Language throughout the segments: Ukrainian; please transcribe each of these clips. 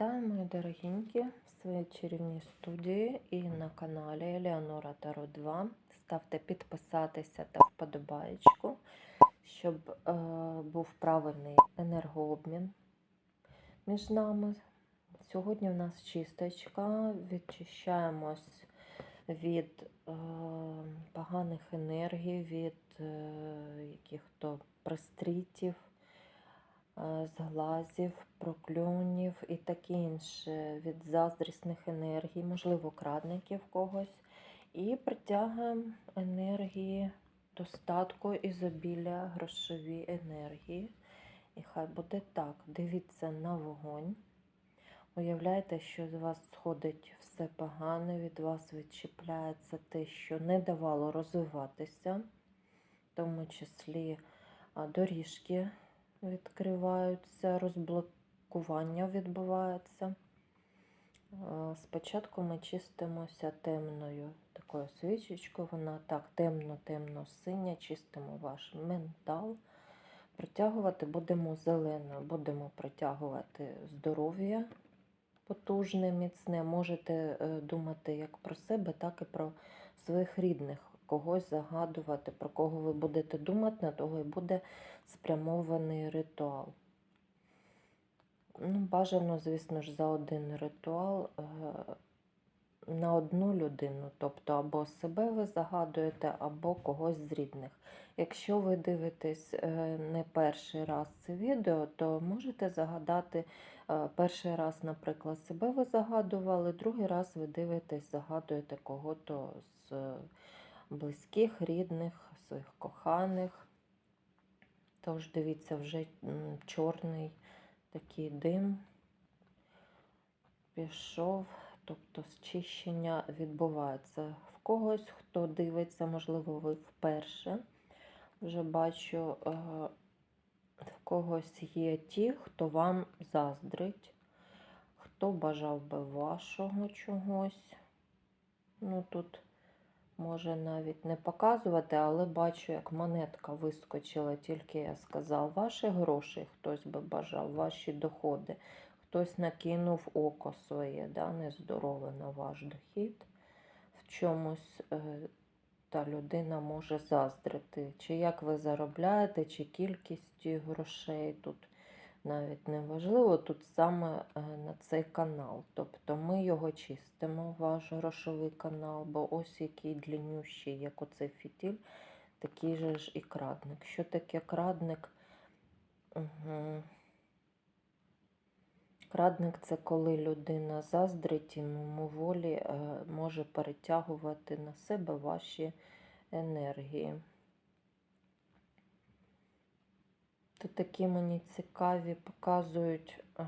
Вітаю, мої дорогенькі, в своїй чарівній студії і на каналі Елеонора Таро 2. Ставте підписатися та вподобаєчку, щоб е, був правильний енергообмін між нами. Сьогодні в нас чисточка, відчищаємось від е, поганих енергій, від е, яких-то пристрітів зглазів, прокльонів і таке інше від заздрісних енергій, можливо, крадників когось. І притягуємо енергії достатку, ізобілля, грошові енергії. І хай буде так. Дивіться на вогонь. Уявляйте, що з вас сходить все погане, від вас відчіпляється те, що не давало розвиватися, в тому числі доріжки відкриваються, розблокування відбувається. Спочатку ми чистимося темною такою свічечкою, вона так темно-темно синя, чистимо ваш ментал. Притягувати будемо зеленою, будемо притягувати здоров'я потужне, міцне. Можете е, думати як про себе, так і про своїх рідних, когось загадувати, про кого ви будете думати, на того і буде спрямований ритуал. Ну, бажано, звісно ж, за один ритуал е, на одну людину, тобто або себе ви загадуєте, або когось з рідних. Якщо ви дивитесь е, не перший раз це відео, то можете загадати е, перший раз, наприклад, себе ви загадували, другий раз ви дивитесь, загадуєте кого-то з близьких, рідних, своїх коханих. Тож дивіться, вже чорний такий дим пішов, тобто зчищення відбувається. В когось, хто дивиться, можливо, ви вперше. Вже бачу, е, в когось є ті, хто вам заздрить, хто бажав би вашого чогось. Ну, тут може навіть не показувати, але бачу, як монетка вискочила, тільки я сказав, ваші гроші хтось би бажав, ваші доходи. Хтось накинув око своє, да, нездорове на ваш дохід. В чомусь е, та людина може заздрити. Чи як ви заробляєте, чи кількістю грошей. Тут навіть не важливо, тут саме е, на цей канал. Тобто ми його чистимо, ваш грошовий канал, бо ось який длиннющий, як оцей фітіль, такий же ж і крадник. Що таке крадник? Угу. Крадник це коли людина заздрить і мимоволі е, може перетягувати на себе ваші енергії. То такі мені цікаві показують е,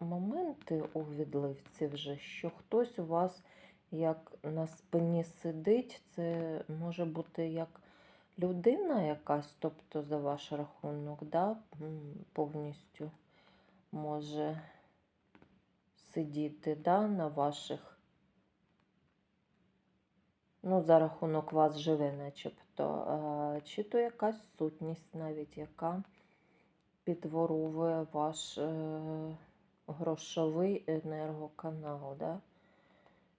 моменти у відливці вже, що хтось у вас як на спині сидить, це може бути як людина якась, тобто за ваш рахунок, да, повністю може сидіти да, на ваших, ну, за рахунок вас живе, начебто, чи то якась сутність навіть, яка підворовує ваш е, грошовий енергоканал. Да?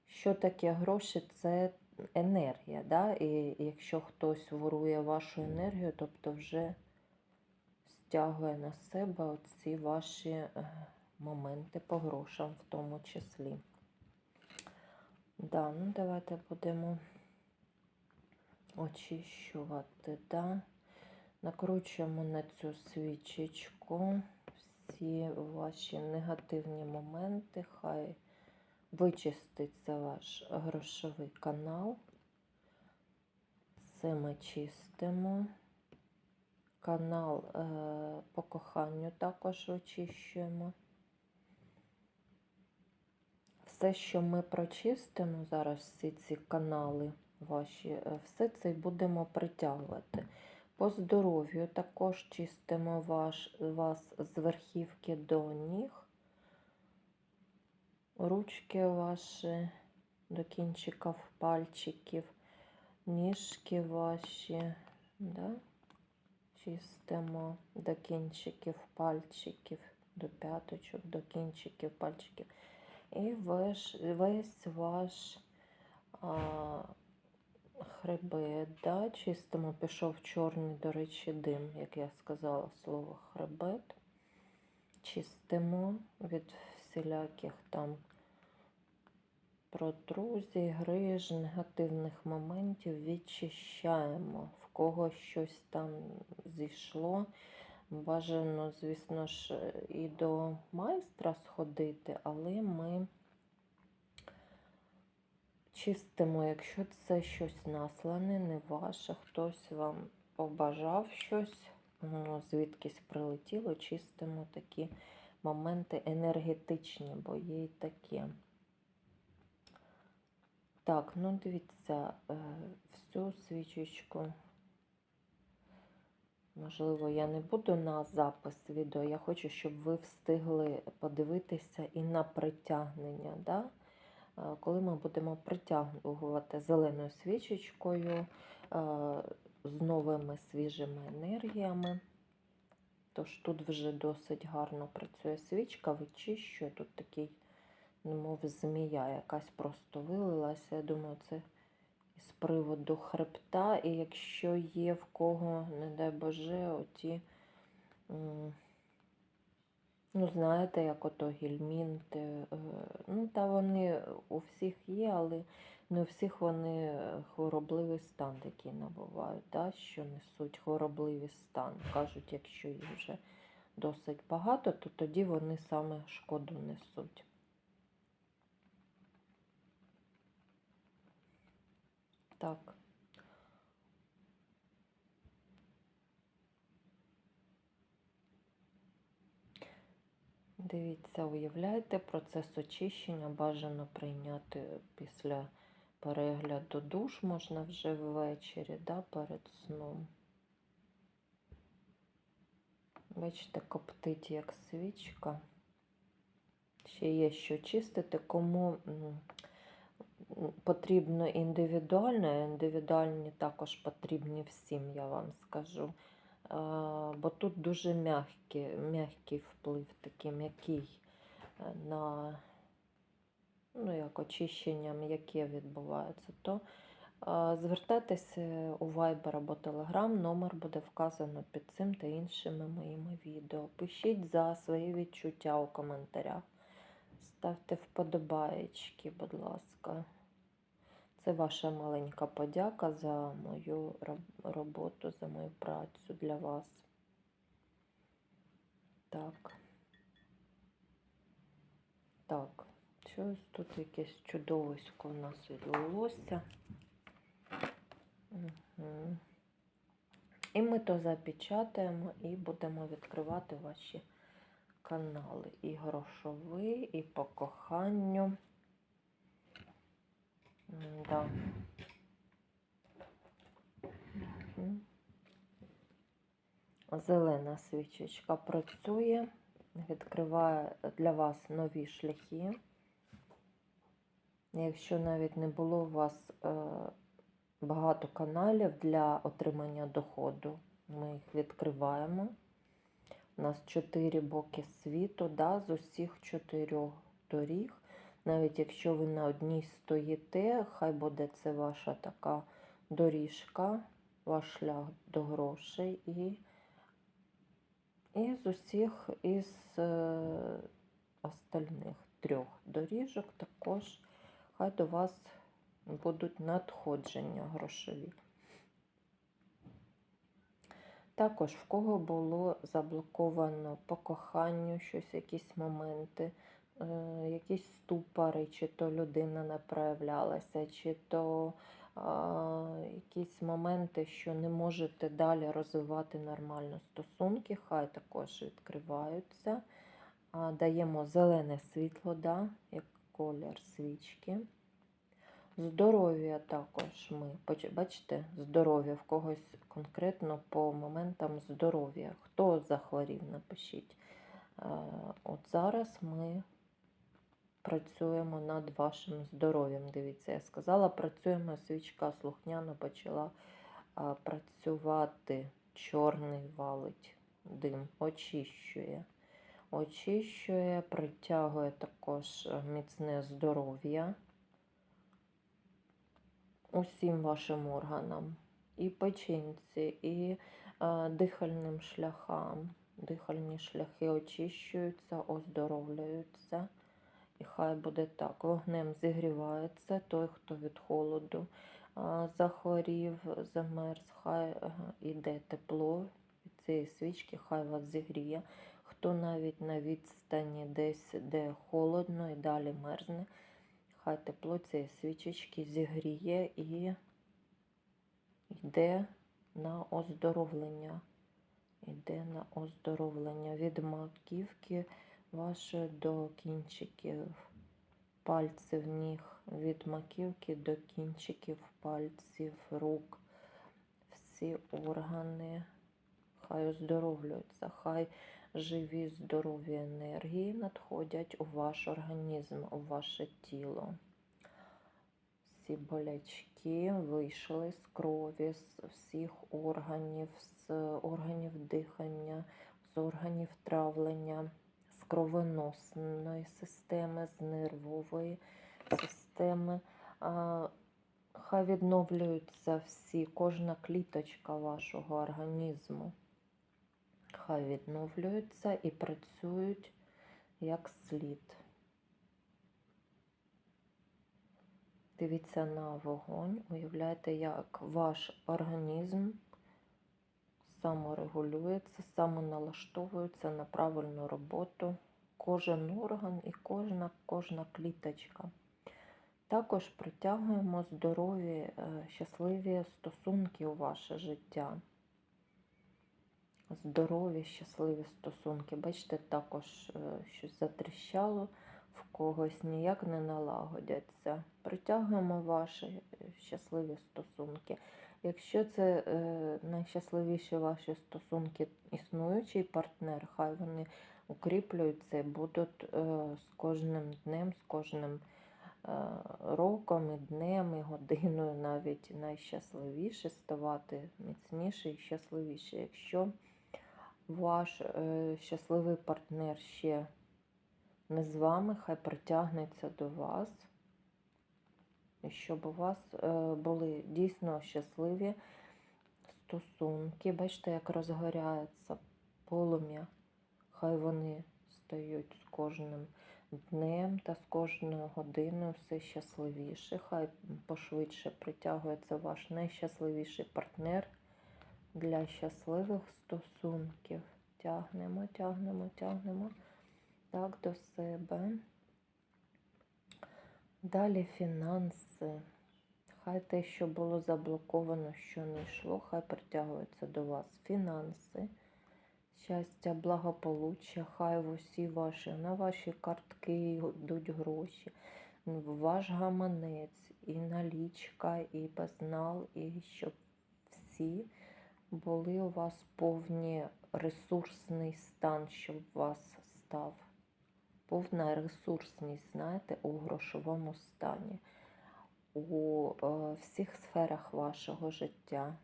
Що таке гроші? Це енергія. Да? І якщо хтось ворує вашу енергію, тобто вже стягує на себе оці ваші е, моменти по грошам в тому числі. Да, ну давайте будемо очищувати. Да? Накручуємо на цю свічечку всі ваші негативні моменти, хай вичиститься ваш грошовий канал. Це ми чистимо. Канал е, по коханню також очищуємо. Все, що ми прочистимо, зараз всі ці канали ваші, е, все це будемо притягувати. По здоров'ю також чистимо ваш, вас з верхівки до ніг, ручки ваші до кінчиків пальчиків, ніжки ваші, да? чистимо до кінчиків пальчиків, до п'яточок, до кінчиків пальчиків. І весь, весь ваш а, хребет, да, чистимо, пішов чорний, до речі, дим, як я сказала, слово хребет. Чистимо від всіляких там протрузій, гриж, негативних моментів, відчищаємо, в кого щось там зійшло. Бажано, звісно ж, і до майстра сходити, але ми чистимо, якщо це щось наслане, не ваше, хтось вам побажав щось, звідкись прилетіло, чистимо такі моменти енергетичні, бо є й таке. Так, ну дивіться, е, всю свічечку. Можливо, я не буду на запис відео. Я хочу, щоб ви встигли подивитися і на притягнення. Да? Е, Коли ми будемо притягувати зеленою свічечкою е, з новими свіжими енергіями. Тож тут вже досить гарно працює свічка, вичищує. Тут такий, немов змія, якась просто вилилася. Я думаю, це з приводу хребта. І якщо є в кого, не дай Боже, оті, ну, знаєте, як ото гельмінти, е, ну, та вони у всіх є, але не у всіх вони е, хворобливий стан такий набувають, да, що несуть хворобливий стан. Кажуть, якщо їх вже досить багато, то тоді вони саме шкоду несуть. Так. Дивіться, уявляєте, процес очищення бажано прийняти після перегляду душ, можна вже ввечері, да, перед сном. Бачите, коптить як свічка. Ще є що чистити, кому м, потрібно індивідуально, індивідуальні також потрібні всім, я вам скажу. Бо тут дуже м'який, м'який вплив, такий м'який е, на ну, як очищення м'яке відбувається, то звертайтеся у Viber або Telegram, номер буде вказано під цим та іншими моїми відео. Пишіть за свої відчуття у коментарях. Ставте вподобаєчки, будь ласка. Це ваша маленька подяка за мою роботу, за мою працю для вас. Так. Так, щось тут якесь чудовисько у нас відбулося. Угу. І ми то запечатаємо і будемо відкривати ваші канали. І грошовий, і по коханню. Да. Мгм. Зелена свічечка працює, відкриває для вас нові шляхи. Якщо навіть не було у вас е, багато каналів для отримання доходу, ми їх відкриваємо. У нас чотири боки світу, да, з усіх чотирьох доріг. Навіть якщо ви на одній стоїте, хай буде це ваша така доріжка, ваш шлях до грошей. І, і з усіх із е, остальних трьох доріжок також хай до вас будуть надходження грошові. Також в кого було заблоковано по коханню щось, якісь моменти, е, якісь ступори, чи то людина не проявлялася, чи то якісь моменти, що не можете далі розвивати нормально стосунки, хай також відкриваються. Даємо зелене світло, да, як колір свічки. Здоров'я також ми, бачите, здоров'я в когось конкретно по моментам здоров'я. Хто захворів, напишіть. От зараз ми працюємо над вашим здоров'ям. Дивіться, я сказала, працюємо, свічка слухняно почала а, працювати. Чорний валить дим, очищує. очищує, притягує також е, міцне здоров'я усім вашим органам, і печінці, і е, дихальним шляхам. Дихальні шляхи очищуються, оздоровлюються. І хай буде так. Вогнем зігрівається той, хто від холоду захворів, замерз, хай іде тепло від цієї свічки, хай вас зігріє. Хто навіть на відстані десь, де холодно і далі мерзне, хай тепло цієї свічечки зігріє і йде на оздоровлення. Йде на оздоровлення від маківки вашої до кінчиків пальців ніг, від маківки до кінчиків пальців рук. Всі органи хай оздоровлюються, хай живі здорові енергії надходять у ваш організм, у ваше тіло. Всі болячки вийшли з крові, з всіх органів, з органів дихання, з органів травлення, кровоносної системи, з нервової системи. Хай відновлюються всі, кожна кліточка вашого організму. Хай відновлюються і працюють як слід. Дивіться на вогонь, уявляєте, як ваш організм саморегулюється, самоналаштовується на правильну роботу, кожен орган і кожна, кожна кліточка. Також притягуємо здорові, е, щасливі стосунки у ваше життя. Здорові, щасливі стосунки. Бачите, також е, щось затріщало в когось ніяк не налагодяться. Притягуємо ваші е, щасливі стосунки. Якщо це е, найщасливіші ваші стосунки, існуючий партнер, хай вони укріплюються будуть е, з кожним днем, з кожним е, роком, і днем, і годиною навіть найщасливіше ставати міцніше і щасливіше. Якщо ваш щасливий партнер ще не з вами, хай притягнеться до вас, щоб у вас е, були дійсно щасливі стосунки. Бачите, як розгоряється полум'я, хай вони стають з кожним днем та з кожною годиною все щасливіше. Хай пошвидше притягується ваш найщасливіший партнер для щасливих стосунків. Тягнемо, тягнемо, тягнемо так до себе. Далі фінанси. Хай те, що було заблоковано, що не йшло, хай притягується до вас фінанси, щастя, благополуччя, хай в усі ваші, на ваші картки йдуть гроші, в ваш гаманець, і налічка, і безнал, і щоб всі були у вас повні ресурсний стан, щоб вас став. Повна ресурсність, знаєте, у грошовому стані, у е, всіх сферах вашого життя.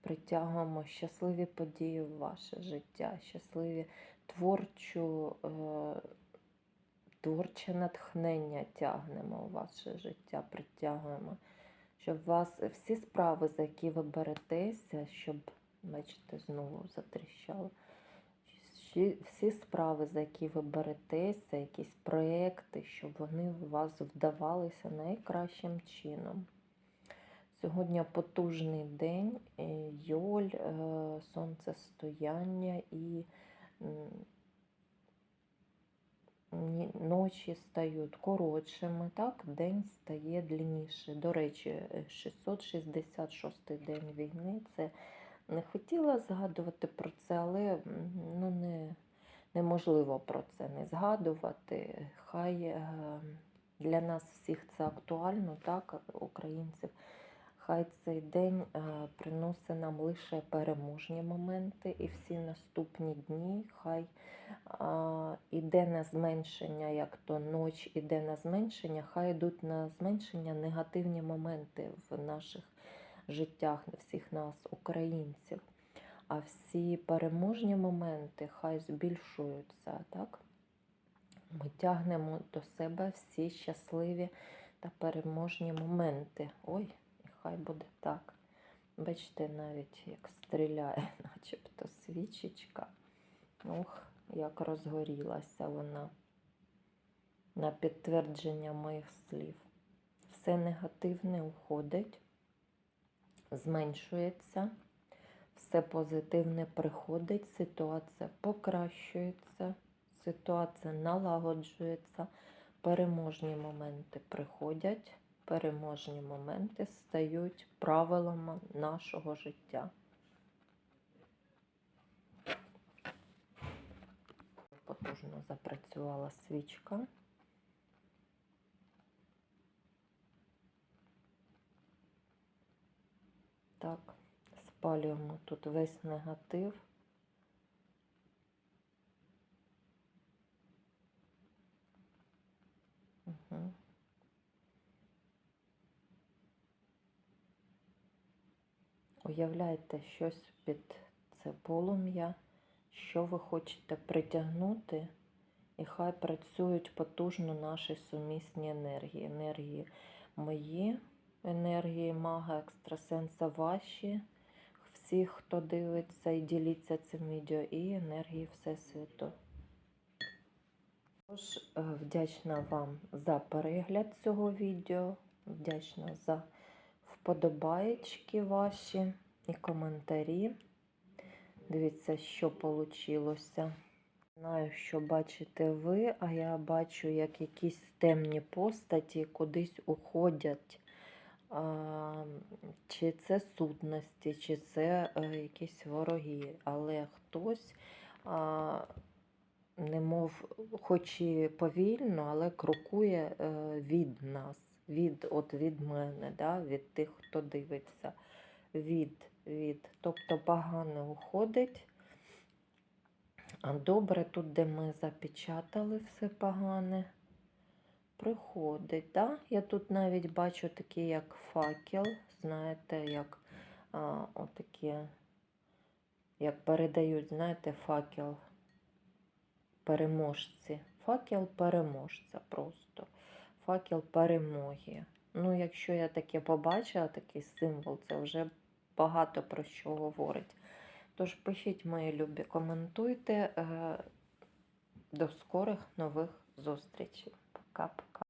Притягуємо щасливі події в ваше життя, щасливі творчу, е, творче натхнення тягнемо у ваше життя, притягуємо, щоб вас всі справи, за які ви беретеся, щоб, бачите, знову затріщало. Всі, всі справи, за які ви беретеся, якісь проекти, щоб вони у вас вдавалися найкращим чином. Сьогодні потужний день, е, йоль, е, сонцестояння і ночі стають коротшими, так, день стає длинніше. До речі, е, 666 день війни це не хотіла згадувати про це, але ну, не, неможливо про це не згадувати. Хай е, для нас всіх це актуально, так, українців. Хай цей день е, приносить нам лише переможні моменти, і всі наступні дні хай іде на зменшення, як то ноч іде на зменшення, хай йдуть на зменшення негативні моменти в наших життях всіх нас, українців. а всі переможні моменти хай збільшуються. Так? Ми тягнемо до себе всі щасливі та переможні моменти. Ой, і хай буде так. Бачите, навіть як стріляє, начебто свічечка. Ох, як розгорілася вона на підтвердження моїх слів. Все негативне уходить, зменшується, все позитивне приходить, ситуація покращується, ситуація налагоджується, переможні моменти приходять, переможні моменти стають правилами нашого життя. Потужно запрацювала свічка. Так, спалюємо тут весь негатив. Угу. Уявляйте щось під це полум'я, що ви хочете притягнути, і хай працюють потужно наші сумісні енергії. Енергії мої, енергії мага, екстрасенса ваші, всіх, хто дивиться і ділиться цим відео, і енергії Всесвіту. Тож, е, вдячна вам за перегляд цього відео, вдячна за вподобаєчки ваші і коментарі. Дивіться, що вийшло. Знаю, що бачите ви, а я бачу, як якісь темні постаті кудись уходять. Чи це сутності, чи це е, якісь вороги, але хтось, немов, хоч і повільно, але крокує е, від нас, від, от від мене, да, від тих, хто дивиться. Від, від. Тобто погано уходить. А добре, тут, де ми запечатали все погане, приходить. Да? Я тут навіть бачу такий, як факел, знаєте, як а, отакі, як передають, знаєте, факел переможці. Факел переможця просто. Факел перемоги. Ну, якщо я таке побачила, такий символ, це вже багато про що говорить. Тож пишіть, мої любі, коментуйте. Е, До скорих нових зустрічей. Пока-пока.